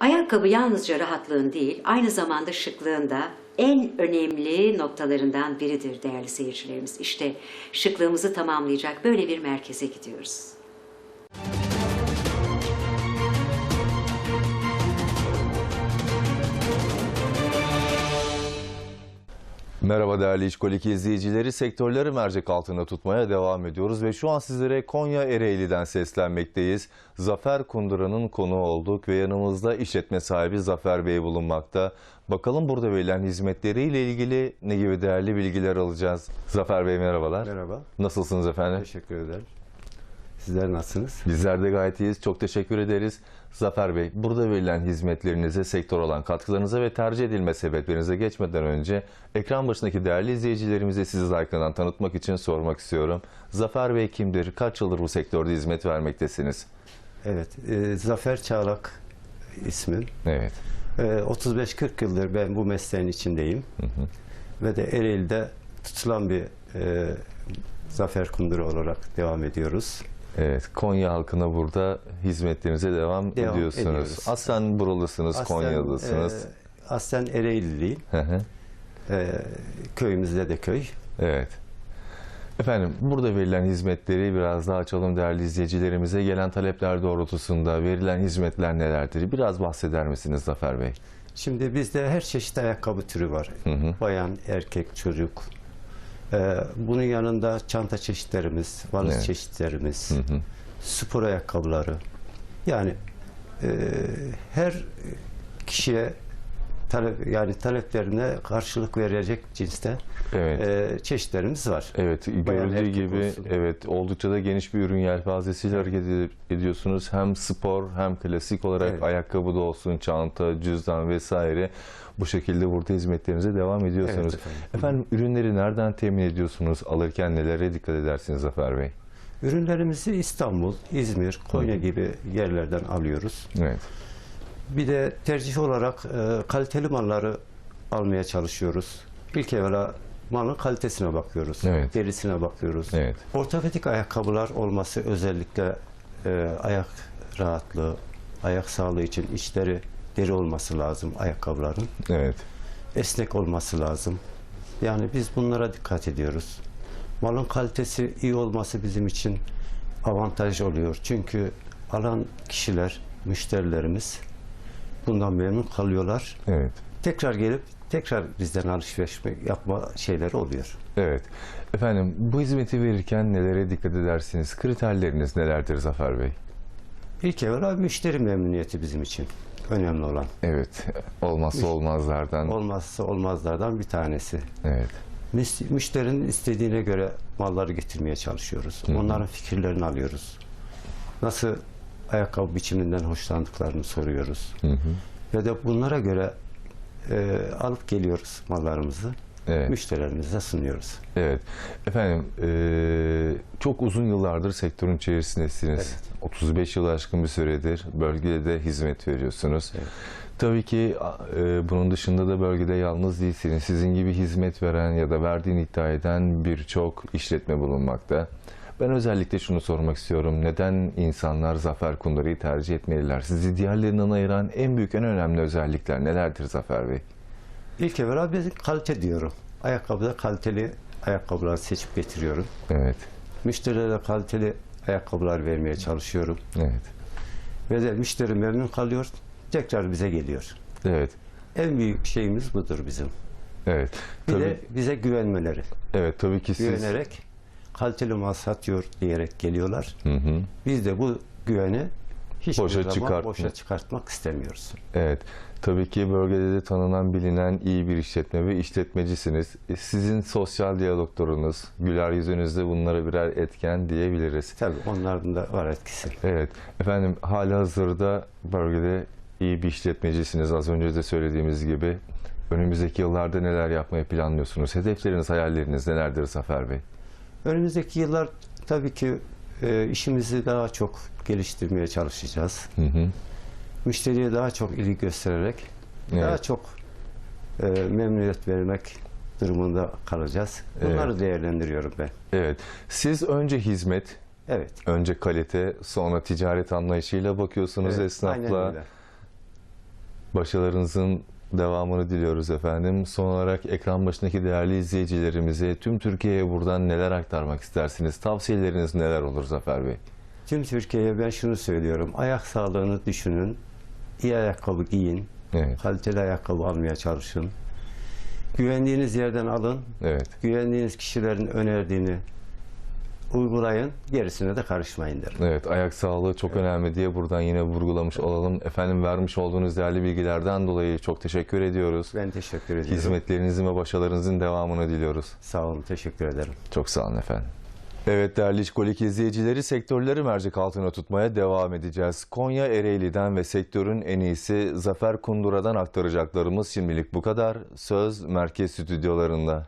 Ayakkabı yalnızca rahatlığın değil, aynı zamanda şıklığın da en önemli noktalarından biridir değerli seyircilerimiz. İşte şıklığımızı tamamlayacak böyle bir merkeze gidiyoruz. Merhaba değerli İşkolik izleyicileri. Sektörleri mercek altında tutmaya devam ediyoruz ve şu an sizlere Konya Ereğli'den seslenmekteyiz. Zafer Kundura'nın konu olduk ve yanımızda işletme sahibi Zafer Bey bulunmakta. Bakalım burada verilen hizmetleriyle ilgili ne gibi değerli bilgiler alacağız. Zafer Bey merhabalar. Merhaba, Nasılsınız efendim? teşekkür ederim. Sizler nasılsınız? Bizler de gayet iyiyiz. Çok teşekkür ederiz. Zafer Bey, burada verilen hizmetlerinize, sektör olan katkılarınıza ve tercih edilme sebeplerinize geçmeden önce ekran başındaki değerli izleyicilerimize sizi yakından tanıtmak için sormak istiyorum. Zafer Bey kimdir? Kaç yıldır bu sektörde hizmet vermektesiniz? Evet, e, Zafer Çağlak ismim. Evet. E, 35-40 yıldır ben bu mesleğin içindeyim. Ve de Ereğli'de tutulan bir e, Zafer Kunduru olarak devam ediyoruz. Evet, Konya halkına burada hizmetlerinize devam, Devam ediyorsunuz. ediyoruz. Aslen buralısınız, Aslen, Konyalısınız. e, aslen Ereğliliyim. Hı hı. E, köyümüzde de köy. Evet. Efendim burada verilen hizmetleri biraz daha açalım değerli izleyicilerimize. Gelen talepler doğrultusunda verilen hizmetler nelerdir? Biraz bahseder misiniz Zafer Bey? Şimdi bizde her çeşit ayakkabı türü var. Hı hı. Bayan, erkek, çocuk. E, bunun yanında çanta çeşitlerimiz, valiz Evet. çeşitlerimiz. Hı hı. spor ayakkabıları. Yani e, her kişiye talep yani taleplerine karşılık verecek cinste Evet. e, çeşitlerimiz var. Evet, görüldüğü gibi olsun. evet oldukça da geniş bir ürün yelpazesiyle hareket ed- ediyorsunuz. Hem spor hem klasik olarak Evet. ayakkabı da olsun, çanta, cüzdan vesaire bu şekilde burada hizmetlerinize devam ediyorsunuz. Evet efendim. efendim ürünleri nereden temin ediyorsunuz? Alırken nelere dikkat edersiniz Zafer Bey? Ürünlerimizi İstanbul, İzmir, Konya gibi yerlerden alıyoruz. Evet. Bir de tercih olarak e, kaliteli malları almaya çalışıyoruz. İlk evvela malın kalitesine bakıyoruz. Evet. Derisine bakıyoruz. Evet. Ortopedik ayakkabılar olması özellikle e, ayak rahatlığı, ayak sağlığı için içleri deri olması lazım ayakkabıların. Evet. Esnek olması lazım. Yani biz bunlara dikkat ediyoruz. Malın kalitesi iyi olması bizim için avantaj oluyor. Çünkü alan kişiler, müşterilerimiz bundan memnun kalıyorlar. Evet. Tekrar gelip tekrar bizden alışveriş yapma şeyleri oluyor. Evet. Efendim bu hizmeti verirken nelere dikkat edersiniz? Kriterleriniz nelerdir Zafer Bey? İlk evvela müşteri memnuniyeti bizim için önemli olan. Evet. Olmazsa olmazlardan. Olmazsa olmazlardan bir tanesi. Evet. Müşterinin istediğine göre malları getirmeye çalışıyoruz. Onların fikirlerini alıyoruz. Nasıl ayakkabı biçiminden hoşlandıklarını soruyoruz. Hı hı. Ve de bunlara göre e, alıp geliyoruz mallarımızı. Evet. Müşterilerimize sunuyoruz. Evet. Efendim eee, çok uzun yıllardır sektörün içerisindesiniz. 35 yıl aşkın bir süredir bölgede de hizmet veriyorsunuz. Evet. Tabii ki eee, bunun dışında da bölgede yalnız değilsiniz. Sizin gibi hizmet veren ya da verdiğini iddia eden birçok işletme bulunmakta. Ben özellikle şunu sormak istiyorum. Neden insanlar Zafer Kundarı'yı tercih etmeliler? Sizi diğerlerinden ayıran en büyük, en önemli özellikler nelerdir Zafer Bey? İlk evvela biz kalite diyorum. Ayakkabıda kaliteli ayakkabılar seçip getiriyorum. Evet, Müşterilere kaliteli ayakkabılar vermeye çalışıyorum. evet, Ve de müşteri memnun kalıyor. Tekrar bize geliyor. evet, En büyük şeyimiz budur bizim. evet. Bir Tabii, de bize güvenmeleri. evet, tabii ki siz... Güvenerek kaliteli mal satıyor diyerek geliyorlar. Hı hı. Biz de bu güveni hiç Boşa zaman çıkartma. boşa çıkartmak istemiyoruz. Evet. Tabii ki bölgede de tanınan, bilinen iyi bir işletme ve işletmecisiniz. E, Sizin sosyal diyaloglarınız, güler yüzünüzde bunlara birer etken diyebiliriz. Tabii onların da var etkisi. Evet. Efendim hala hazırda bölgede iyi bir işletmecisiniz. Az önce de söylediğimiz gibi. Önümüzdeki yıllarda neler yapmayı planlıyorsunuz? Hedefleriniz, hayalleriniz nelerdir Zafer Bey? Önümüzdeki yıllar tabii ki e, işimizi daha çok geliştirmeye çalışacağız. Hı hı. Müşteriye daha çok ilgi göstererek daha Evet. çok e, memnuniyet vermek durumunda kalacağız. Bunları değerlendiriyorum ben. Evet. Siz önce hizmet, Evet. önce kalite, sonra ticaret anlayışıyla bakıyorsunuz evet, esnafla. aynen öyle. Başarılarınızın devamını diliyoruz efendim. Son olarak ekran başındaki değerli izleyicilerimize tüm Türkiye'ye buradan neler aktarmak istersiniz? Tavsiyeleriniz neler olur Zafer Bey? Tüm Türkiye'ye ben şunu söylüyorum. Ayak sağlığını düşünün. İyi ayakkabı giyin. Evet. Kaliteli ayakkabı almaya çalışın. Güvendiğiniz yerden alın. Evet. Güvendiğiniz kişilerin önerdiğini uygulayın. Gerisine de karışmayın derim. Evet, ayak sağlığı çok önemli diye buradan yine vurgulamış olalım. Efendim vermiş olduğunuz değerli bilgilerden dolayı çok teşekkür ediyoruz. Ben teşekkür ediyorum. Hizmetlerinizin ve başarılarınızın devamını diliyoruz. Sağ olun. Teşekkür ederim. Çok sağ olun efendim. Evet değerli İşkolik izleyicileri sektörleri mercek altına tutmaya devam edeceğiz. Konya Ereğli'den ve sektörün en iyisi Zafer Kundura'dan aktaracaklarımız şimdilik bu kadar. Söz merkez stüdyolarında.